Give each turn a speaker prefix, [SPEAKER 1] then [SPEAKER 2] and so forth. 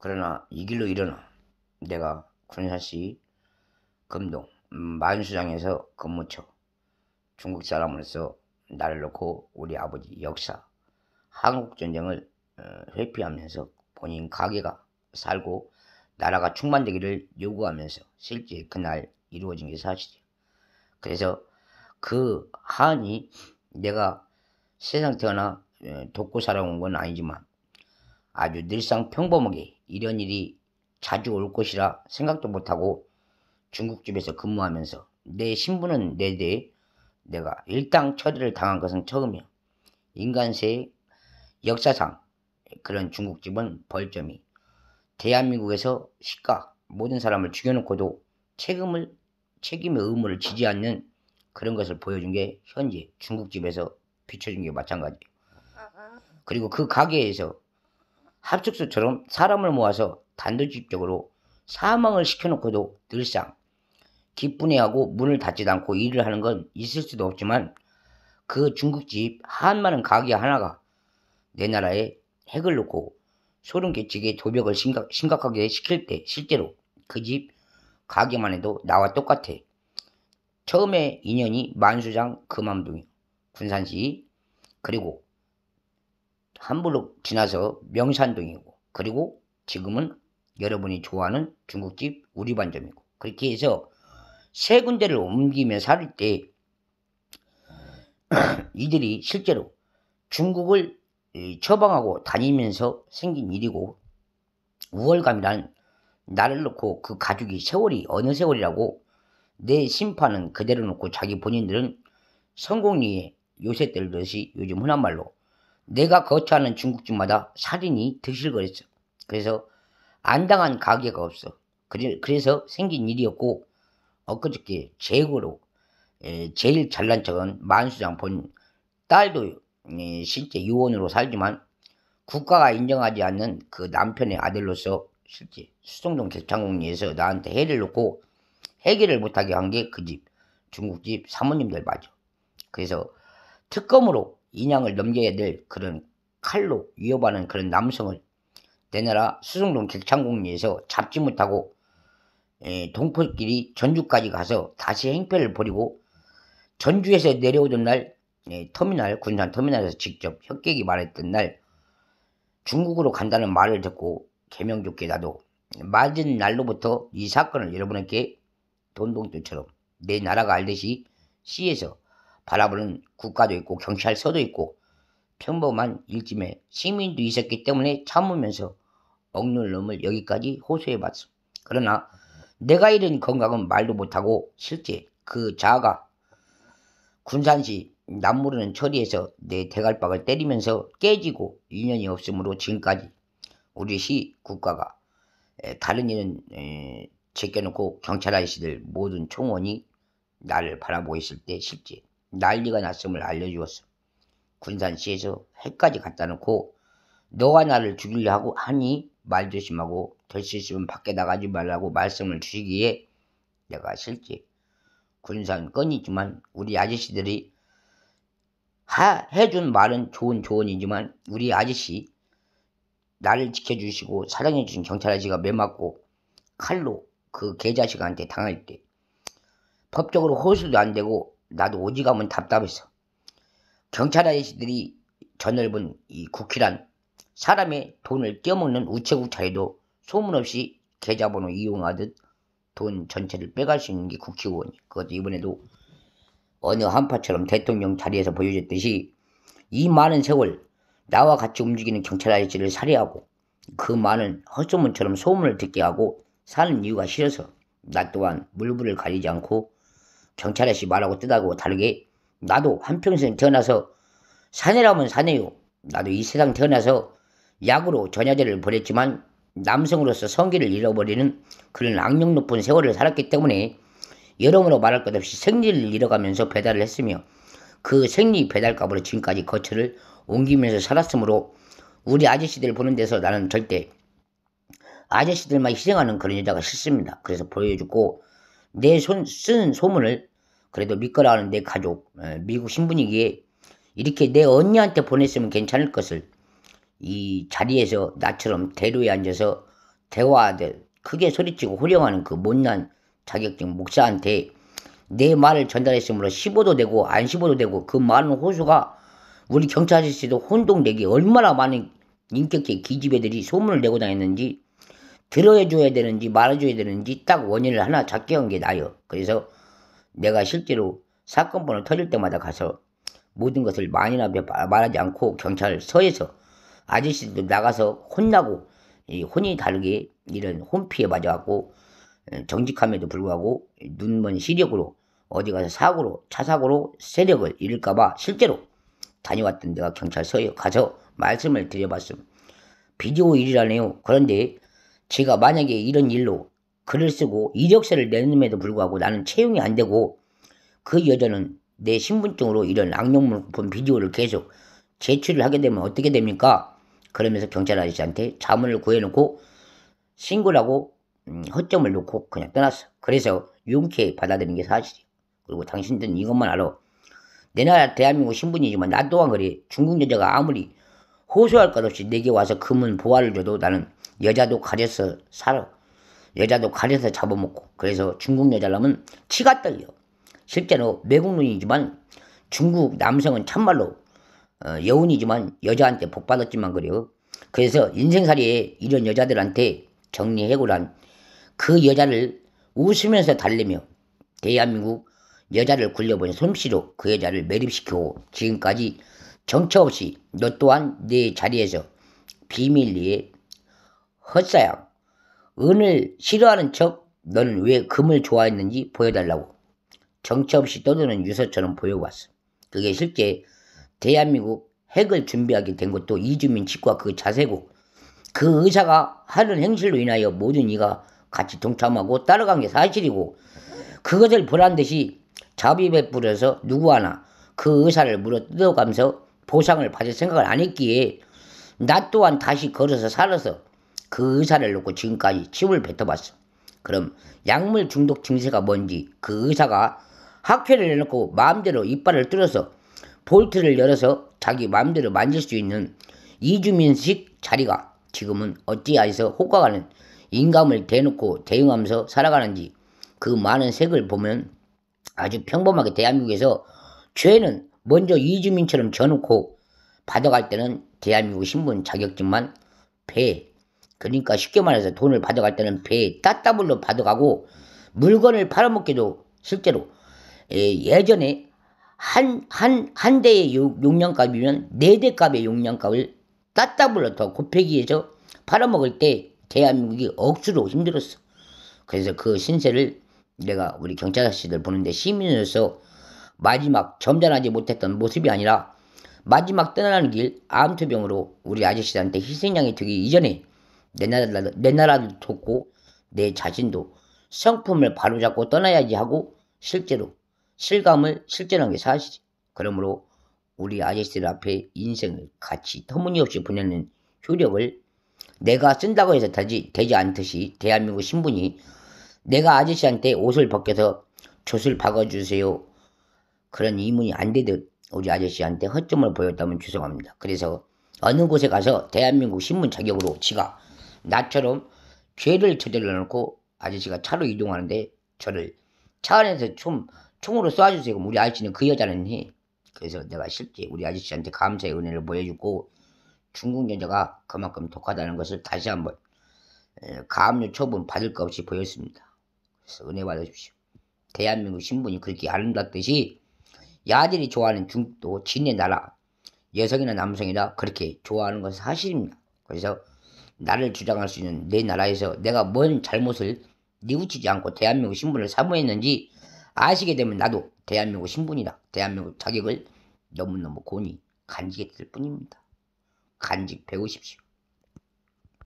[SPEAKER 1] 그러나 이 길로 일어나 내가 군산시 금동 음, 만수장에서 근무처 중국 사람으로서 나를 놓고 우리 아버지 역사 한국전쟁을 어, 회피하면서 본인 가게가 살고 나라가 충만되기를 요구하면서 실제 그날 이루어진 게 사실이에요. 그래서 그 한이 내가 세상 태어나 어, 돕고 살아온 건 아니지만 아주 늘상 평범하게 이런 일이 자주 올 것이라 생각도 못하고 중국집에서 근무하면서 내 신분은 내대 내가 일당 처리를 당한 것은 처음이야. 인간세의 역사상 그런 중국집은 벌점이 대한민국에서 시가 모든 사람을 죽여놓고도 책임을 책임의 의무를 지지 않는 그런 것을 보여준 게 현재 중국집에서 비춰준 게 마찬가지예요. 그리고 그 가게에서 합숙소처럼 사람을 모아서 단도직입적으로 사망을 시켜놓고도 늘상 기쁘네하고 문을 닫지도 않고 일을 하는 건 있을 수도 없지만 그 중국집 한 많은 가게 하나가 내 나라에 핵을 놓고 소름 끼치게 도벽을 심각, 심각하게 시킬 때 실제로 그 집 가게만 해도 나와 똑같아. 처음에 인연이 만수장 금암동이 군산시 그리고 한블록 지나서 명산동이고 그리고 지금은 여러분이 좋아하는 중국집 우리 반점이고 그렇게 해서 세 군데를 옮기며 살 때 이들이 실제로 중국을 처방하고 다니면서 생긴 일이고 우월감이란 나를 놓고 그 가족이 세월이 어느 세월이라고 내 심판은 그대로 놓고 자기 본인들은 성공리에 요새 들듯이 요즘 흔한 말로 내가 거처하는 중국집마다 살인이 드실거렸어. 그래서 안 당한 가게가 없어. 그래서 생긴 일이었고 엊그저께 재고로 제일 잘난 척은 만수장 본 딸도 실제 유언으로 살지만 국가가 인정하지 않는 그 남편의 아들로서 실제 수성동 객창공리에서 나한테 해를 놓고 해결을 못하게 한 게 그 집 중국집 사모님들 맞아. 그래서 특검으로 인양을 넘겨야 될 그런 칼로 위협하는 그런 남성을 내 나라. 수성동 객창공리에서 잡지 못하고 에, 동포끼리 전주까지 가서 다시 행패를 벌이고 전주에서 내려오던 날 에, 터미널 군산 터미널에서 직접 협객이 말했던 날 중국으로 간다는 말을 듣고 개명 좋게 나도 맞은 날로부터 이 사건을 여러분에게 돈동들처럼 내 나라가 알듯이 시에서 바라보는 국가도 있고 경찰서도 있고 평범한 일짐에 시민도 있었기 때문에 참으면서 억눌 놈을 여기까지 호소해봤어. 그러나 내가 잃은 건강은 말도 못하고 실제 그 자아가 군산시 남모르는 처리에서 내 대갈박을 때리면서 깨지고 인연이 없으므로 지금까지 우리 시 국가가 다른 일은 제껴놓고 경찰 아저씨들 모든 총원이 나를 바라보고 있을 때 실제 난리가 났음을 알려주었어. 군산시에서 해까지 갖다 놓고 너가 나를 죽이려 하고 하니 말 조심하고 될 수 있으면 밖에 나가지 말라고 말씀을 주시기에 내가 실제 군산 건이지만 우리 아저씨들이 하, 해준 말은 좋은 조언이지만 우리 아저씨 나를 지켜주시고 사랑해주신 경찰 아저씨가 매맞고 칼로 그 개자식한테 당할 때 법적으로 호소도 안 되고 나도 오지가면 답답했어. 경찰 아저씨들이 저 넓은 이 국회란 사람의 돈을 떼어먹는 우체국 차에도 소문없이 계좌번호 이용하듯 돈 전체를 빼갈 수 있는 게 국회의원이. 그것도 이번에도 어느 한파처럼 대통령 자리에서 보여줬듯이 이 많은 세월 나와 같이 움직이는 경찰 아저씨를 살해하고 그 많은 헛소문처럼 소문을 듣게 하고 사는 이유가 싫어서 나 또한 물불을 가리지 않고 경찰 아저씨 말하고 뜻하고 다르게 나도 한평생 태어나서 사내라면 사내요. 나도 이 세상 태어나서 약으로 전야제를 보냈지만 남성으로서 성기를 잃어버리는 그런 악령 높은 세월을 살았기 때문에 여러모로 말할 것 없이 생리를 잃어가면서 배달을 했으며 그 생리 배달값으로 지금까지 거처를 옮기면서 살았으므로 우리 아저씨들 보는 데서 나는 절대 아저씨들만 희생하는 그런 여자가 싫습니다. 그래서 보여주고 내 손 쓴 소문을 그래도 믿거라 하는 내 가족 미국 신분이기에 이렇게 내 언니한테 보냈으면 괜찮을 것을 이 자리에서 나처럼 대로에 앉아서 대화하듯 크게 소리치고 호령하는 그 못난 자격증 목사한테 내 말을 전달했으므로 15도 되고 안 15도 되고 그 많은 호수가 우리 경찰 아저씨도 혼동되기 얼마나 많은 인격체 기집애들이 소문을 내고 다녔는지 들어줘야 되는지 말아줘야 되는지 딱 원인을 하나 잡게 한 게 나요. 그래서 내가 실제로 사건 번호 터질 때마다 가서 모든 것을 앞에 말하지 않고 경찰서에서 아저씨들 나가서 혼나고 이 혼이 다르게 이런 혼피에 맞아갖고 정직함에도 불구하고 눈먼 시력으로 어디 가서 사고로 차 사고로 세력을 잃을까봐 실제로 다녀왔던 데가 경찰서에 가서 말씀을 드려봤음. 비디오 일이라네요. 그런데 제가 만약에 이런 일로 글을 쓰고 이력서를 내는에도 불구하고 나는 채용이 안 되고 그 여자는 내 신분증으로 이런 악령물 본 비디오를 계속 제출을 하게 되면 어떻게 됩니까? 그러면서 경찰 아저씨한테 자문을 구해놓고 신고를 하고 음, 허점을 놓고 그냥 떠났어. 그래서 용케 받아들인 게 사실이야. 그리고 당신들은 이것만 알아. 내 나라 대한민국 신분이지만 나 또한 그래. 중국 여자가 아무리 호소할 것 없이 내게 와서 금은 보화를 줘도 나는 여자도 가려서 살아. 여자도 가려서 잡아먹고. 그래서 중국 여자라면 치가 떨려. 실제로 매국눈이지만 중국 남성은 참말로 어, 여운이지만 여자한테 복 받았지만 그래요. 그래서 인생살이에 이런 여자들한테 정리해고란 그 여자를 웃으면서 달래며 대한민국 여자를 굴려본 솜씨로 그 여자를 매립시키고 지금까지 정처 없이 너 또한 내 자리에서 비밀리에 헛사양 은을 싫어하는 척 너는 왜 금을 좋아했는지 보여달라고 정처 없이 떠드는 유서처럼 보여왔어. 그게 실제 대한민국 핵을 준비하게 된 것도 이주민 측과 그 자세고 그 의사가 하는 행실로 인하여 모든 이가 같이 동참하고 따라간 게 사실이고 그것을 보란 듯이 자비 베풀어서 누구 하나 그 의사를 물어 뜯어가면서 보상을 받을 생각을 안 했기에 나 또한 다시 걸어서 살아서 그 의사를 놓고 지금까지 침을 뱉어봤어. 그럼 약물 중독 증세가 뭔지 그 의사가 학회를 내놓고 마음대로 이빨을 뚫어서 볼트를 열어서 자기 마음대로 만질 수 있는 이주민식 자리가 지금은 어찌하여서 호가가는 인감을 대놓고 대응하면서 살아가는지 그 많은 색을 보면 아주 평범하게 대한민국에서 죄는 먼저 이주민처럼 져놓고 받아갈 때는 대한민국 신분 자격증만 배 그러니까 쉽게 말해서 돈을 받아갈 때는 배 따따블로 받아가고 물건을 팔아먹기도 실제로 예전에 한, 한, 한 대의 용량값이면 네 대 값의 용량값을 따따블로 더 곱하기 위해서 팔아먹을 때 대한민국이 억수로 힘들었어. 그래서 그 신세를 내가 우리 경찰 아저씨들 보는데 시민으로서 마지막 점잖하지 못했던 모습이 아니라 마지막 떠나는 길 암투병으로 우리 아저씨들한테 희생양이 되기 이전에 내 나라, 내 나라도 돕고 내 자신도 성품을 바로잡고 떠나야지 하고 실제로 실감을 실전한 게 사실이. 그러므로 우리 아저씨들 앞에 인생을 같이 터무니없이 보내는 효력을 내가 쓴다고 해서 되지, 되지 않듯이 대한민국 신분이 내가 아저씨한테 옷을 벗겨서 젖을 박아주세요. 그런 의문이 안 되듯 우리 아저씨한테 허점을 보였다면 죄송합니다. 그래서 어느 곳에 가서 대한민국 신문 자격으로 지가 나처럼 죄를 저질러 놓고 아저씨가 차로 이동하는데 저를 차 안에서 좀 총으로 쏴주세요. 우리 아저씨는 그 여자는 해. 그래서 내가 실제 우리 아저씨한테 감사의 은혜를 보여주고 중국 여자가 그만큼 독하다는 것을 다시 한번 가압류 처분 받을 것 없이 보였습니다. 그래서 은혜 받으십시오. 대한민국 신분이 그렇게 아름답듯이 야들이 좋아하는 중국도 진의 나라 여성이나 남성이나 그렇게 좋아하는 것은 사실입니다. 그래서 나를 주장할 수 있는 내 나라에서 내가 뭔 잘못을 뉘우치지 않고 대한민국 신분을 사모했는지 아시게 되면 나도 대한민국 신분이라 대한민국 자격을 너무너무 곤히 간직했을 뿐입니다. 간직 배우십시오.